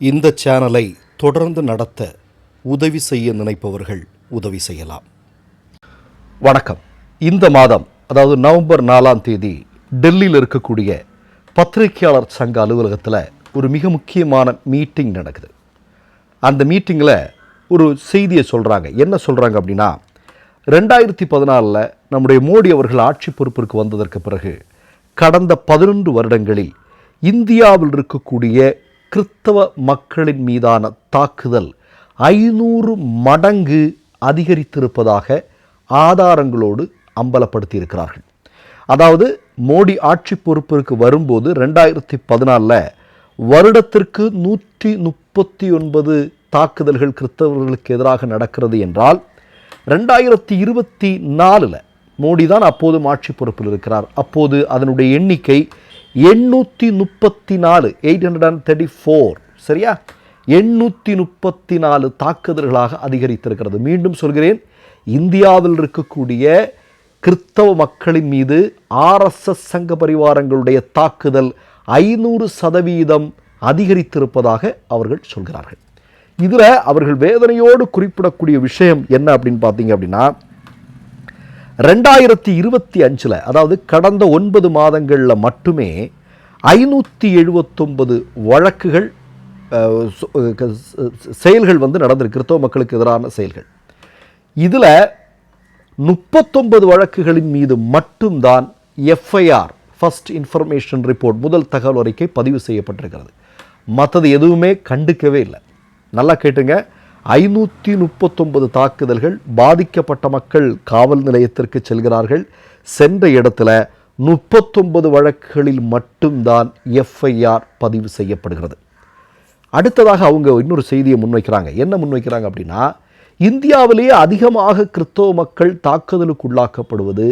இந்த சேனலை தொடர்ந்து நடத்த உதவி செய்ய நினைப்பவர்கள் உதவி செய்யலாம். வணக்கம். இந்த மாதம் அதாவது நவம்பர் நாலாம் தேதி டெல்லியில் இருக்கக்கூடிய பத்திரிகையாளர் சங்க அலுவலகத்தில் ஒரு மிக முக்கியமான மீட்டிங் நடக்குது. அந்த மீட்டிங்கில் ஒரு செய்தியை சொல்கிறாங்க என்ன சொல்கிறாங்க அப்படின்னா ரெண்டாயிரத்தி பதினாலில் நம்முடைய மோடி அவர்கள் ஆட்சி பொறுப்பிற்கு வந்ததற்கு பிறகு கடந்த பதினொன்று வருடங்களில் இந்தியாவில் இருக்கக்கூடிய கிறித்தவ மக்களின் மீதான தாக்குதல் ஐநூறு மடங்கு அதிகரித்திருப்பதாக ஆதாரங்களோடு அம்பலப்படுத்தியிருக்கிறார்கள். அதாவது மோடி ஆட்சி பொறுப்பிற்கு வரும்போது ரெண்டாயிரத்தி பதினாலில் வருடத்திற்கு நூற்றி முப்பத்தி ஒன்பது தாக்குதல்கள் கிறிஸ்தவர்களுக்கு எதிராக நடக்கிறது என்றால் ரெண்டாயிரத்தி இருபத்தி நாலில் மோடி தான் அப்போதும் ஆட்சி பொறுப்பில் இருக்கிறார். அப்போது அதனுடைய எண்ணிக்கை எண்ணூற்றி முப்பத்தி நாலு eight hundred and thirty four சரியா? எண்ணூற்றி முப்பத்தி நாலு தாக்குதல்களாக அதிகரித்திருக்கிறது. மீண்டும் சொல்கிறேன் இந்தியாவில் இருக்கக்கூடிய கிறிஸ்தவ மக்களின் மீது ஆர்எஸ்எஸ் சங்க பரிவாரங்களுடைய தாக்குதல் ஐநூறு சதவீதம் அதிகரித்திருப்பதாக அவர்கள் சொல்கிறார்கள். இதில் அவர்கள் வேதனையோடு குறிப்பிடக்கூடிய விஷயம் என்ன அப்படின்னு பார்த்தீங்க அப்படின்னா ரெண்டாயிரத்தி இருபத்தி அஞ்சில் அதாவது கடந்த ஒன்பது மாதங்களில் மட்டுமே ஐநூற்றி எழுபத்தொன்பது வழக்குகள் செயல்கள் வந்து நடந்திருக்கு கிறிஸ்தவ மக்களுக்கு எதிரான செயல்கள். இதில் முப்பத்தொன்பது வழக்குகளின் மீது மட்டும்தான் எஃப்ஐஆர் ஃபஸ்ட் இன்ஃபர்மேஷன் ரிப்போர்ட் முதல் தகவல் அறிக்கை பதிவு செய்யப்பட்டிருக்கிறது. மற்றது எதுவுமே கண்டுக்கவே இல்லை. நல்லா கேட்டுங்க. ஐநூற்றி முப்பத்தொன்பது தாக்குதல்கள் பாதிக்கப்பட்ட மக்கள் காவல் நிலையத்திற்கு செல்கிறார்கள். சென்ற இடத்துல முப்பத்தொன்பது வழக்குகளில் மட்டும்தான் எஃப்ஐஆர் பதிவு செய்யப்படுகிறது. அடுத்ததாக அவங்க இன்னொரு செய்தியை முன்வைக்கிறாங்க. என்ன முன்வைக்கிறாங்க அப்படின்னா இந்தியாவிலேயே அதிகமாக கிறிஸ்தவ மக்கள் தாக்குதலுக்குள்ளாக்கப்படுவது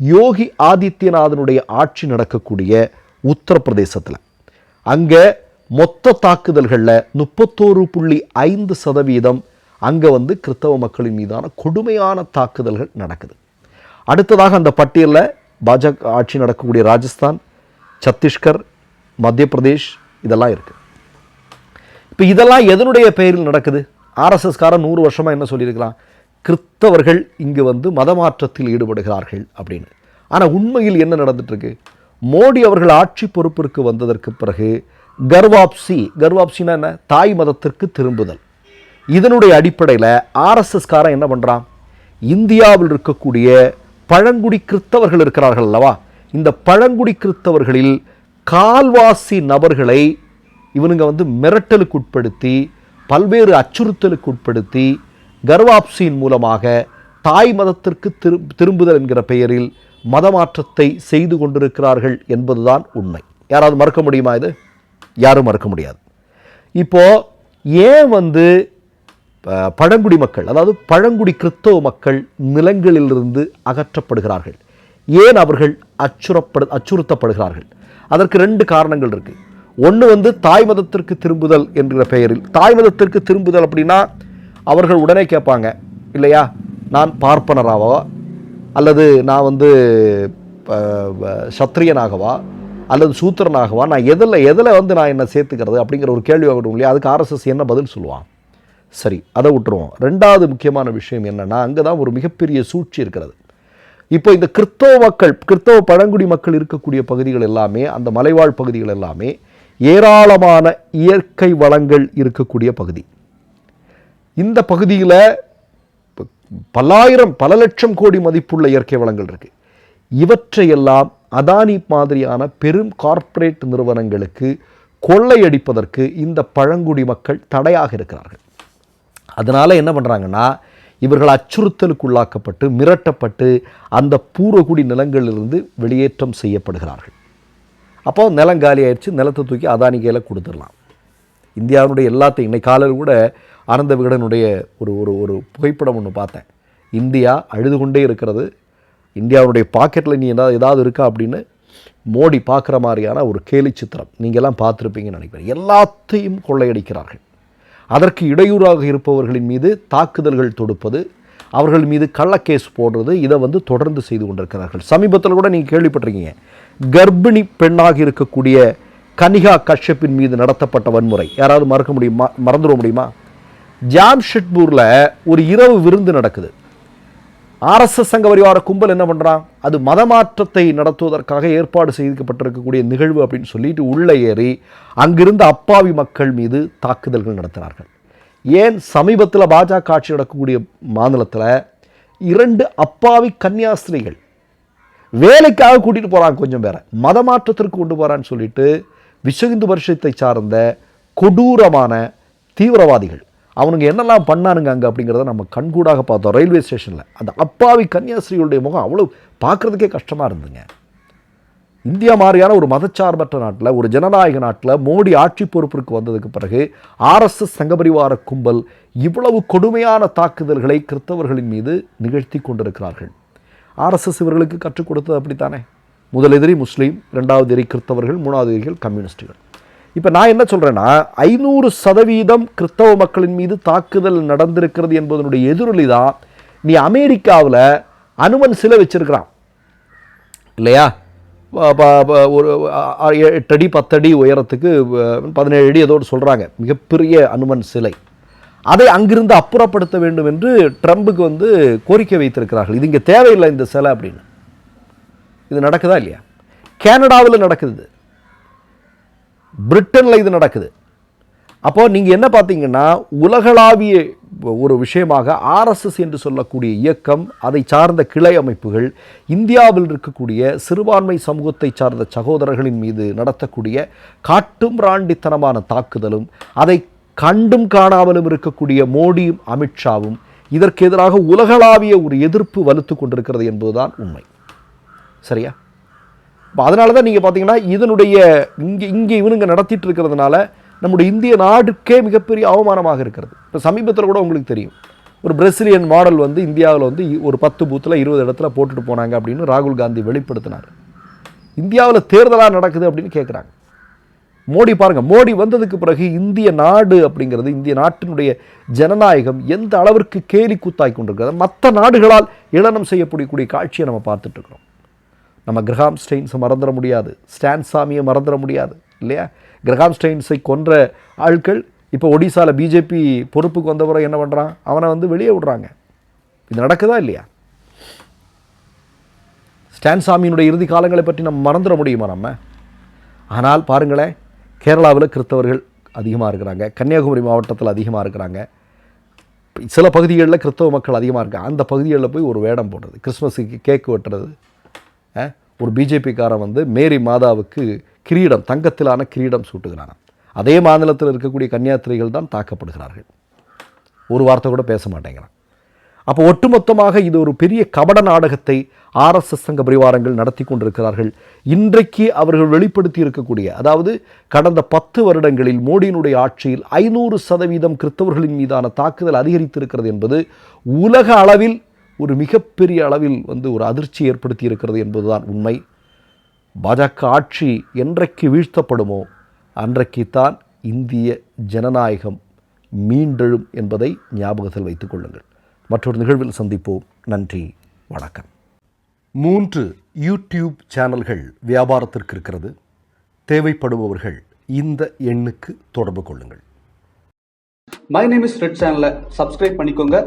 யோகி ஆதித்யநாதனுடைய ஆட்சி நடக்கக்கூடிய உத்தரப்பிரதேசத்தில். அங்கே மொத்த தாக்குதல்களில் முப்பத்தோரு புள்ளி ஐந்து சதவீதம் அங்கே வந்து கிறிஸ்தவ மக்களின் மீதான கொடுமையான தாக்குதல்கள் நடக்குது. அடுத்ததாக அந்த பட்டியலில் பாஜக ஆட்சி நடக்கக்கூடிய ராஜஸ்தான் சத்தீஸ்கர் மத்திய பிரதேஷ் இதெல்லாம் இருக்குது இப்போ இதெல்லாம் எதனுடைய பெயரில் நடக்குது? ஆர்எஸ்எஸ்காரன் நூறு வருஷமாக என்ன சொல்லியிருக்கிறான்? கிறிஸ்தவர்கள் இங்கு வந்து மதமாற்றத்தில் ஈடுபடுகிறார்கள் அப்படின்னு. ஆனால் உண்மையில் என்ன நடந்துட்டு இருக்கு? மோடி அவர்கள் ஆட்சி பொறுப்பிற்கு வந்ததற்கு பிறகு கர்வாப்சி கர்வாப்சினா என்ன? தாய் மதத்திற்கு திரும்புதல். இதனுடைய அடிப்படையில் ஆர்எஸ்எஸ்காரன் என்ன பண்ணுறான் இந்தியாவில் இருக்கக்கூடிய பழங்குடி கிறிஸ்தவர்கள் இருக்கிறார்கள் அல்லவா? இந்த பழங்குடி கிறிஸ்தவர்களில் கால்வாசி நபர்களை இவனுங்க வந்து மிரட்டலுக்கு உட்படுத்தி பல்வேறு அச்சுறுத்தலுக்கு உட்படுத்தி கர்வாப்சியின் மூலமாக தாய் மதத்திற்கு திரு திரும்புதல் என்கிற பெயரில் மதமாற்றத்தை செய்து கொண்டிருக்கிறார்கள் என்பதுதான் உண்மை. யாராவது மறுக்க முடியுமா இது? யாரும் மறக்க முடியாது. இப்போ ஏன் வந்து பழங்குடி மக்கள் அதாவது பழங்குடி கிறிஸ்தவ மக்கள் நிலங்களிலிருந்து அகற்றப்படுகிறார்கள்? ஏன் அவர்கள் அச்சுறப்படு அச்சுறுத்தப்படுகிறார்கள்? அதற்கு ரெண்டு காரணங்கள் இருக்குது ஒன்று வந்து தாய் மதத்திற்கு திரும்புதல் என்கிற பெயரில். தாய் மதத்திற்கு திரும்புதல் அப்படின்னா அவர்கள் உடனே கேட்பாங்க இல்லையா நான் பார்ப்பனராவா அல்லது நான் வந்து சத்திரியனாகவா? அல்லது சூத்திரனாகவா? நான் எதில் எதில் வந்து நான் என்ன சேர்த்துக்கிறது அப்படிங்கிற ஒரு கேள்வி ஆகட்டும் இல்லையா? அதுக்கு ஆர்எஸ்எஸ் என்ன பதில் சொல்லுவான்? சரி அதை விட்டுருவோம். ரெண்டாவது முக்கியமான விஷயம் என்னென்னா அங்கே தான் ஒரு மிகப்பெரிய சூழ்ச்சி இருக்கிறது. இப்போ இந்த கிறிஸ்தவ மக்கள் கிறிஸ்தவ பழங்குடி மக்கள் இருக்கக்கூடிய பகுதிகள் எல்லாமே அந்த மலைவாழ் பகுதிகள் எல்லாமே ஏராளமான இயற்கை வளங்கள் இருக்கக்கூடிய பகுதி. இந்த பகுதியில் பல்லாயிரம் பல லட்சம் கோடி மதிப்புள்ள இயற்கை வளங்கள் இருக்குது இவற்றையெல்லாம் அதானி மாதிரியான பெரும் கார்ப்பரேட் நிறுவனங்களுக்கு கொள்ளையடிப்பதற்கு இந்த பழங்குடி மக்கள் தடையாக இருக்கிறார்கள். அதனால் என்ன பண்ணுறாங்கன்னா இவர்கள் அச்சுறுத்தலுக்குள்ளாக்கப்பட்டு மிரட்டப்பட்டு அந்த பூர்வகுடி நிலங்களிலிருந்து வெளியேற்றம் செய்யப்படுகிறார்கள். அப்போ நிலம் காலி ஆயிடுச்சு நிலத்தை தூக்கி அதானி கையில் கொடுத்துடலாம். இந்தியாவுடைய எல்லாத்தையும் இன்னைக்கு காலையில் கூட ஆனந்த விகடனுடைய ஒரு ஒரு ஒரு புகைப்படம் ஒன்று பார்த்தேன். இந்தியா அழுது கொண்டே இருக்கிறது இந்தியாவுடைய பாக்கெட்டில் நீ ஏதாவது ஏதாவது இருக்கா அப்படின்னு மோடி பார்க்குற மாதிரியான ஒரு கேலி சித்திரம் நீங்கள்லாம் பார்த்துருப்பீங்கன்னு நினைக்கிறேன். எல்லாத்தையும் கொள்ளையடிக்கிறார்கள். அதற்கு இடையூறாக இருப்பவர்களின் மீது தாக்குதல்கள் தொடுப்பது அவர்கள் மீது கள்ளக்கேஸ் போடுறது இதை வந்து தொடர்ந்து செய்து கொண்டிருக்கிறார்கள். சமீபத்தில் கூட நீங்கள் கேள்விப்பட்டிருக்கீங்க. கர்ப்பிணி பெண்ணாக இருக்கக்கூடிய கனிகா கஷ்யப்பின் மீது நடத்தப்பட்ட வன்முறை. யாராவது மறக்க முடியுமா? மறந்துட முடியுமா? ஜாம்ஷெட்பூரில் ஒரு இரவு விருந்து நடக்குது. ஆர்எஸ்எஸ் சங்க வரிவார கும்பல் என்ன பண்ணுறான் அது மதமாற்றத்தை நடத்துவதற்காக ஏற்பாடு செய்யப்பட்டிருக்கக்கூடிய நிகழ்வு அப்படின்னு சொல்லிட்டு உள்ளே ஏறி அங்கிருந்த அப்பாவி மக்கள் மீது தாக்குதல்கள் நடத்தினார்கள் ஏன் சமீபத்தில் பாஜக ஆட்சி நடக்கக்கூடிய மாநிலத்தில் இரண்டு அப்பாவி கன்னியாஸ்திரிகள் வேலைக்காக கூட்டிகிட்டு போகிறாங்க கொஞ்சம் பேரை. மதமாற்றத்திற்கு கொண்டு போகிறான்னு சொல்லிட்டு விஸ்வ இந்து பரிஷத்தை சார்ந்த கொடூரமான தீவிரவாதிகள் அவனுங்க என்னெல்லாம் பண்ணானுங்க அங்கே அப்படிங்கிறத நம்ம கண்கூடாக பார்த்தோம் ரயில்வே ஸ்டேஷனில். அந்த அப்பாவி கன்னியாஸ்திரிகளுடைய முகம் அவ்வளோ பார்க்குறதுக்கே கஷ்டமாக இருந்துங்க. இந்தியா மாதிரியான ஒரு மதச்சார்பற்ற நாட்டில் ஒரு ஜனநாயக நாட்டில் மோடி ஆட்சி பொறுப்பிற்கு வந்ததுக்கு பிறகு ஆர்எஸ்எஸ் சங்கபரிவார கும்பல் இவ்வளவு கொடுமையான தாக்குதல்களை கிறிஸ்தவர்களின் மீது நிகழ்த்தி கொண்டிருக்கிறார்கள். ஆர்எஸ்எஸ் இவர்களுக்கு கற்றுக் கொடுத்தது அப்படித்தானே? முதல் எதிரி முஸ்லீம் இரண்டாவது எதிரி கிறிஸ்தவர்கள் மூணாவது எதிரிகள் கம்யூனிஸ்டுகள். இப்போ நான் என்ன சொல்கிறேன்னா ஐநூறு சதவீதம் கிறிஸ்தவ மக்களின் மீது தாக்குதல் நடந்திருக்கிறது என்பதனுடைய எதிரொலி தான் நீ அமெரிக்காவில் அனுமன் சிலை வச்சிருக்கிறான். இல்லையா? ஒரு எட்டடி பத்தடி உயரத்துக்கு பதினேழு அடி ஏதோடு சொல்கிறாங்க மிகப்பெரிய அனுமன் சிலை. அதை அங்கிருந்து அப்புறப்படுத்த வேண்டும் என்று ட்ரம்புக்கு வந்து கோரிக்கை வைத்திருக்கிறார்கள். இது இங்கே தேவையில்லை இந்த சிலை அப்படின்னு. இது நடக்குதா இல்லையா? கனடாவில் நடக்குது பிரிட்டனில் இது நடக்குது. அப்போது நீங்கள் என்ன பார்த்தீங்கன்னா உலகளாவிய ஒரு விஷயமாக ஆர்எஸ்எஸ் என்று சொல்லக்கூடிய இயக்கம் அதை சார்ந்த கிளை அமைப்புகள் இந்தியாவில் இருக்கக்கூடிய சிறுபான்மை சமூகத்தை சார்ந்த சகோதரர்களின் மீது நடத்தக்கூடிய காட்டும் ராண்டித்தனமான தாக்குதலும் அதை கண்டும் காணாமலும் இருக்கக்கூடிய மோடியும் அமித்ஷாவும் இதற்கு எதிராக உலகளாவிய ஒரு எதிர்ப்பு வலுத்து கொண்டிருக்கிறது என்பதுதான் உண்மை. சரியா? இப்போ அதனால தான் நீங்கள் பார்த்தீங்கன்னா இதனுடைய இங்கே இங்கே இவனுங்க நடத்திட்டு இருக்கிறதுனால நம்முடைய இந்திய நாடுக்கே மிகப்பெரிய அவமானமாக இருக்கிறது. இப்போ சமீபத்தில் கூட உங்களுக்கு தெரியும். ஒரு பிரசிலியன் மாடல் வந்து இந்தியாவில் வந்து ஒரு பத்து பூத்தில் இருபது இடத்துல போட்டுட்டு போனாங்க அப்படின்னு ராகுல் காந்தி வெளிப்படுத்தினார். இந்தியாவில் தேர்தலாக நடக்குது அப்படின்னு கேட்குறாங்க மோடி பாருங்கள் மோடி வந்ததுக்கு பிறகு இந்திய நாடு அப்படிங்கிறது இந்திய நாட்டினுடைய ஜனநாயகம் எந்த அளவிற்கு கேலி கூத்தாய் கொண்டிருக்கிறது மற்ற நாடுகளால் இளனம் செய்யப்படக்கூடிய காட்சியை நம்ம பார்த்துட்ருக்குறோம் நம்ம கிரகாம் ஸ்டெயின்ஸை மறந்துட முடியாது. ஸ்டான் சாமியை மறந்துட முடியாது இல்லையா? கிரகாம் ஸ்டெயின்ஸை கொன்ற ஆட்கள் இப்போ ஒடிசாவில் பிஜேபி பொறுப்புக்கு வந்த பிறகு என்ன பண்ணுறான் அவனை வந்து வெளியே விடுறாங்க. இது நடக்குதா இல்லையா? ஸ்டான் சாமியினுடைய இறுதி காலங்களை பற்றி நம்ம மறந்துட முடியுமா நம்ம? ஆனால் பாருங்களேன் கேரளாவில் கிறிஸ்தவர்கள் அதிகமாக இருக்கிறாங்க கன்னியாகுமரி மாவட்டத்தில் அதிகமாக இருக்கிறாங்க. சில பகுதிகளில் கிறிஸ்தவ மக்கள் அதிகமாக இருக்காங்க. அந்த பகுதிகளில் போய் ஒரு வேடம் போடுறது கிறிஸ்மஸுக்கு கேக்கு வெட்டுறது ஒரு பிஜேபிக்காரன் வந்து மேரி மாதாவுக்கு கிரீடம் தங்கத்திலான கிரீடம் சூட்டுகிறான். அதே மாநிலத்தில் இருக்கக்கூடிய கன்னியாஸ்திரிகள் தான் தாக்கப்படுகிறார்கள். ஒரு வார்த்தை கூட பேச மாட்டேங்கிறான். அப்போ ஒட்டுமொத்தமாக இது ஒரு பெரிய கபட நாடகத்தை ஆர்எஸ்எஸ் சங்க பரிவாரங்கள் நடத்தி கொண்டிருக்கிறார்கள். இன்றைக்கு அவர்கள் வெளிப்படுத்தி இருக்கக்கூடிய அதாவது கடந்த பத்து வருடங்களில் மோடியினுடைய ஆட்சியில் ஐநூறு சதவீதம் கிறிஸ்தவர்களின் மீதான தாக்குதல் அதிகரித்திருக்கிறது என்பது உலக அளவில் ஒரு மிகப்பெரிய அளவில் வந்து ஒரு அதிர்ச்சி ஏற்படுத்தி இருக்கிறது என்பதுதான் உண்மை. பாஜக ஆட்சி என்றைக்கு வீழ்த்தப்படுமோ அன்றைக்குத்தான் இந்திய ஜனநாயகம் மீண்டெழும் என்பதை ஞாபகத்தில் வைத்துக் கொள்ளுங்கள். மற்றொரு நிகழ்வில் சந்திப்போம். நன்றி வணக்கம். மூன்று யூடியூப் சேனல்கள் வியாபாரத்திற்கு இருக்கிறது. தேவைப்படுபவர்கள் இந்த எண்ணுக்கு தொடர்பு கொள்ளுங்கள். மை நேம் இஸ் ரெட் சேனலை சப்ஸ்கிரைப் பண்ணிக்கோங்க.